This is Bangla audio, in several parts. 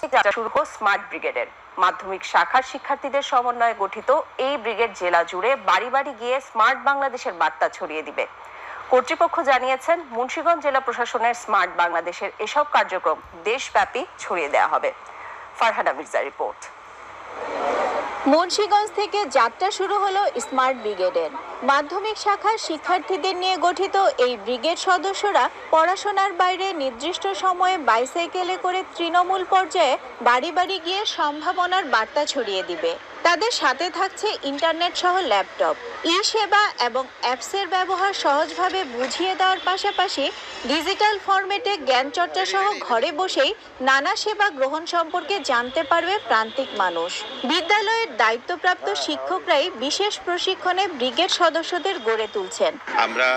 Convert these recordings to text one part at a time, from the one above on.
থেকে যাত্রা স্মার্ট ব্রিগেডের। মাধ্যমিক শাখার শিক্ষার্থীদের সমন্বয়ে গঠিত এই ব্রিগেড জেলা জুড়ে বাড়ি বাড়ি গিয়ে স্মার্ট বাংলাদেশের বার্তা ছড়িয়ে দিবে। কর্তৃপক্ষ জানিয়েছেন, মুন্সিগঞ্জ জেলা প্রশাসনের স্মার্ট বাংলাদেশের এসব কার্যক্রম দেশব্যাপী ছড়িয়ে দেওয়া হবে। ফারহানা মির্জা রিপোর্ট। মুন্সিগঞ্জ থেকে যাত্রা শুরু হলো স্মার্ট ব্রিগেডের। মাধ্যমিক শাখার শিক্ষার্থীদের নিয়ে গঠিত এই ব্রিগেড সদস্যরা পড়াশোনার বাইরে নির্দিষ্ট সময়ে বাইসাইকেলে করে তৃণমূল পর্যায়ে বাড়ি বাড়ি গিয়ে সম্ভাবনার বার্তা ছড়িয়ে দিবে। তাদের সাথে থাকছে ইন্টারনেট সহ ল্যাপটপ। ই সেবা এবং অ্যাপসের ব্যবহার সহজভাবে বুঝিয়ে দেওয়ার পাশাপাশি ডিজিটাল ফরম্যাটে জ্ঞান চর্চা সহ ঘরে বসেই নানা সেবা গ্রহণ সম্পর্কে জানতে পারবে প্রান্তিক মানুষ। বিদ্যালয়ের দায়িত্বপ্রাপ্ত শিক্ষকরাই বিশেষ প্রশিক্ষণে ব্রিগেড সদস্যদের গড়ে তুলছেন। আমরা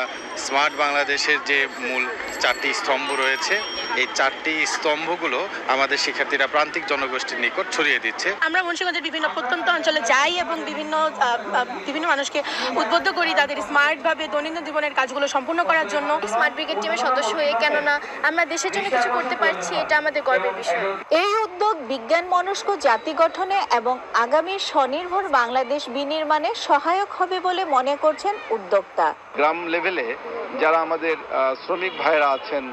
স্মার্ট বাংলাদেশের যে মূল চারটি স্তম্ভ রয়েছে এই চারটি স্তম্ভগুলো আমাদের শিক্ষার্থীরা প্রান্তিক জনগোষ্ঠীর নিকট ছড়িয়ে দিচ্ছে। আমরা মুন্সিগঞ্জের বিভিন্ন প্রত্যন্ত অঞ্চলে যাই এবং বিভিন্ন বিভিন্ন মানুষকে উদ্বুদ্ধ করি তাদের স্মার্টভাবে দৈনন্দিন জীবনের কাজগুলো সম্পূর্ণ করার জন্য। স্মার্ট ব্রিগেড টিমের সদস্য হয়ে কেননা আমরা দেশের জন্য কিছু করতে পারছি এটা আমাদের গর্বের বিষয়। এই উদ্যোগ বিজ্ঞান মনস্ক জাতি গঠনে এবং আগামী স্বনির্ভর বাংলাদেশ বিনির্মাণে সহায়ক হবে বলে মনে করছেন উদ্যোক্তা। গ্রাম লেভেলে যারা আমাদের আহ, শ্রমিক ভাইরা আছেন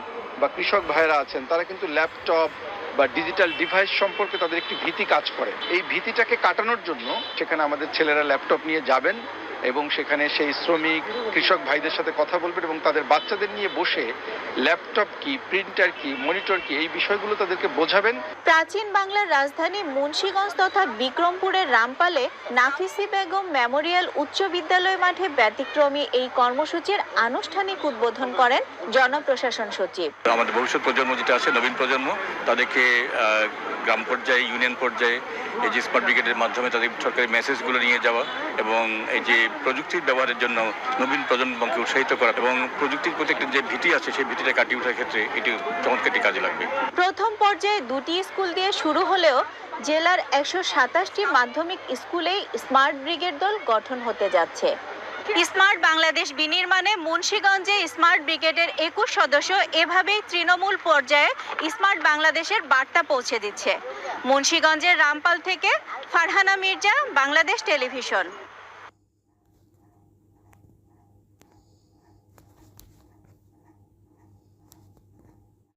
বা কৃষক ভাইরা আছেন তারা কিন্তু ল্যাপটপ বা ডিজিটাল ডিভাইস সম্পর্কে তাদের একটি ভীতি কাজ করে। এই ভীতিটাকে কাটানোর জন্য সেখানে আমাদের ছেলেরা ল্যাপটপ নিয়ে যাবেন। এবং সেখানে সেই শ্রমিক কৃষক ভাইদের সাথে কথা বলবেন এবং তাদের বাচ্চাদের নিয়ে বসে ল্যাপটপ কি প্রিন্টার কি মনিটর কি এই বিষয়গুলো তাদেরকে বোঝাবেন। প্রাচীন বাংলার রাজধানী মুন্সিগঞ্জ তথা বিক্রমপুরের রামপালে নাফিসি বেগম মেমোরিয়াল উচ্চ বিদ্যালয় মাঠে ব্যতিক্রমী এই কর্মসূচির আনুষ্ঠানিক উদ্বোধন করেন জনপ্রশাসন সচিব। আমাদের ভবিষ্যৎ প্রজন্ম যেটা আছে নবীন প্রজন্ম তাদেরকে আহ, গ্রাম পর্যায়ে, ইউনিয়ন পর্যায়ে, এই যে স্মার্ট ব্রিগেডের মাধ্যমে তাদের সরকারি মেসেজগুলো নিয়ে যাওয়া এবং এই যে প্রযুক্তির ব্যবহারের জন্য নবীন প্রজন্মকে উৎসাহিত করা এবং প্রযুক্তির প্রতি একটা যে ভীতি আছে, সেই ভীতিটা কাটিয়ে ওঠার ক্ষেত্রে এটি চমৎকার একটি কাজে লাগবে। প্রথম পর্যায়ে দুটি স্কুল দিয়ে শুরু হলেও জেলার একশো সাতাশটি মাধ্যমিক স্কুলেই স্মার্ট ব্রিগেড দল গঠন হতে যাচ্ছে। স্মার্ট বাংলাদেশ বিনির্মাণে মুন্সীগঞ্জে স্মার্ট ব্রিগেডের একুশ সদস্য এভাবেই তৃণমূল পর্যায়ে স্মার্ট বাংলাদেশের বার্তা পৌঁছে দিচ্ছে। মুন্সীগঞ্জের রামপাল থেকে ফারহানা মির্জা, বাংলাদেশ টেলিভিশন।